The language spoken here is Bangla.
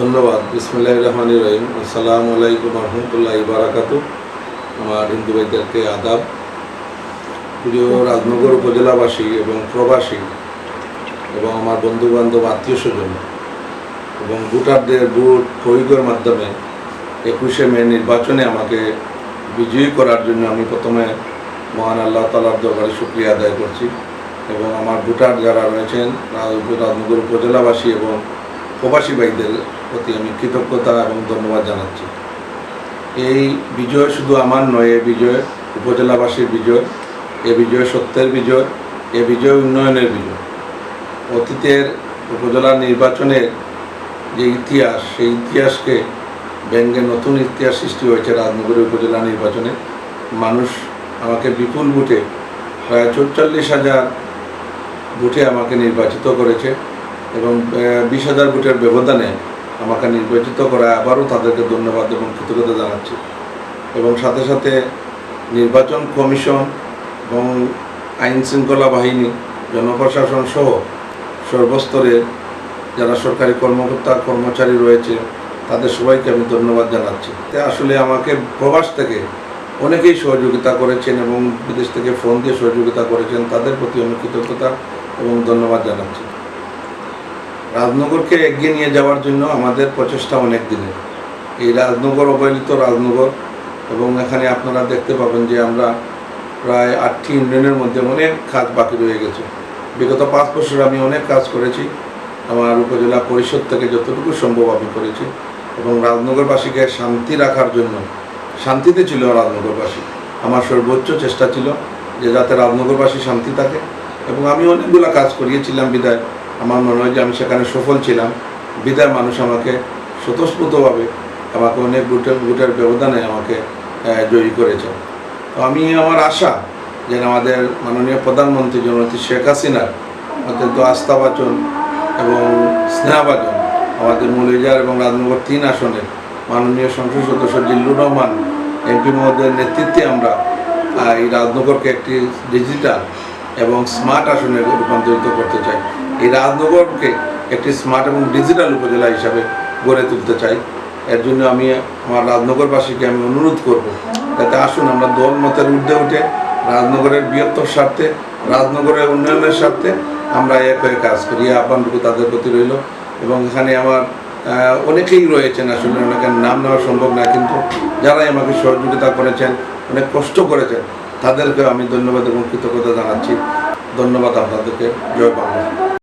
ধন্যবাদ। বিসমুল্লাহ রহমান রহিম। আসসালামু আলাইকুম রহমতুল্লাহ বারাকাত আমার হিন্দু ভাইদেরকে আদাব। প্রিয় রাজনগর উপজেলাবাসী এবং প্রবাসী এবং আমার বন্ধু বান্ধব আত্মীয় স্বজন এবং ভোটারদের ভোট প্রয়োগের মাধ্যমে একুশে মে নির্বাচনে আমাকে বিজয়ী করার জন্য আমি প্রথমে মহান আল্লাহ তালার দরবারে শুক্রিয়া আদায় করছি এবং আমার ভোটার যারা রয়েছেন রাজনগর উপজেলাবাসী এবং প্রবাসী ভাইদের প্রতি আমি কৃতজ্ঞতা এবং ধন্যবাদ জানাচ্ছি। এই বিজয় শুধু আমার নয়, এ বিজয়, উপজেলাবাসীর বিজয়, এ বিজয় সত্যের বিজয়, এ বিজয় উন্নয়নের বিজয়। অতীতের উপজেলা নির্বাচনের যে ইতিহাস, সেই ইতিহাসকে ব্যঙ্গে নতুন ইতিহাস সৃষ্টি হয়েছে রাজনগরী উপজেলা নির্বাচনে। মানুষ আমাকে বিপুল ভোটে, প্রায় চৌচল্লিশ হাজার ভোটে আমাকে নির্বাচিত করেছে। এবং বিশ হাজার ভোটের ব্যবধানে আমাকে নির্বাচিত করা আবারও তাদেরকে ধন্যবাদ এবং কৃতজ্ঞতা জানাচ্ছি। এবং সাথে সাথে নির্বাচন কমিশন এবং আইন শৃঙ্খলা বাহিনী, জনপ্রশাসন সহ সর্বস্তরে যারা সরকারি কর্মকর্তা, কর্মচারী রয়েছে, তাদের সবাইকে আমি ধন্যবাদ জানাচ্ছি। আসলে আমাকে প্রবাস থেকে অনেকেই সহযোগিতা করেছেন এবং বিদেশ থেকে ফোন দিয়ে সহযোগিতা করেছেন, তাদের প্রতি আমি কৃতজ্ঞতা এবং ধন্যবাদ জানাচ্ছি। রাজনগরকে এগিয়ে নিয়ে যাওয়ার জন্য আমাদের প্রচেষ্টা অনেক দিনের। এই রাজনগর অবহেলিত রাজনগর এবং এখানে আপনারা দেখতে পাবেন যে আমরা প্রায় আটটি ইউনিয়নের মধ্যে অনেক কাজ বাকি রয়ে গেছে। বিগত পাঁচ বছর আমি অনেক কাজ করেছি। আমার উপজেলা পরিষদ থেকে যতটুকু সম্ভব আমি করেছি এবং রাজনগরবাসীকে শান্তি রাখার জন্য শান্তিতে ছিল রাজনগরবাসী। আমার সর্বোচ্চ চেষ্টা ছিল যে যাতে রাজনগরবাসী শান্তি থাকে এবং আমি অনেকগুলো কাজ করিয়েছিলাম বিদায়। আমার মনে হয় যে আমি সেখানে সফল ছিলাম। বিদায় মানুষ আমাকে স্বতঃস্ফূর্তভাবে আমাকে অনেক ভোটের ভোটের ব্যবধানে আমাকে জয়ী করেছে। তো আমি আমার আশা যেন আমাদের মাননীয় প্রধানমন্ত্রী জননেত্রী শেখ হাসিনার অত্যন্ত আস্থাবাচন এবং স্নেহাবাচন আমাদের মৌলিজার এবং রাজনগর তিন আসনে মাননীয় সংসদ সদস্য জিল্লুর রহমান, এমপি মহোদয়ের নেতৃত্বে আমরা এই রাজনগরকে একটি ডিজিটাল এবং স্মার্ট আসনে রূপান্তরিত করতে চাই। এই রাজনগরকে একটি স্মার্ট এবং ডিজিটাল উপজেলা হিসাবে গড়ে তুলতে চাই। এর জন্য আমি আমার রাজনগরবাসীকে আমি অনুরোধ করব, যাতে আসুন আমরা দল মতের ঊর্ধ্বে উঠে রাজনগরের বৃহত্তর স্বার্থে, রাজনগরের উন্নয়নের স্বার্থে আমরা এক হয়ে কাজ করি। এই আহ্বানটুকু তাদের প্রতি রইল। এবং এখানে আমার অনেকেই রয়েছেন আসলে অনেকের নাম নেওয়া সম্ভব না, কিন্তু যারাই আমাকে সহযোগিতা করেছেন, অনেক কষ্ট করেছেন তাদেরকে আমি ধন্যবাদ এবং কৃতজ্ঞতা জানাচ্ছি। ধন্যবাদ আপনাদেরকে। জয় বাংলা।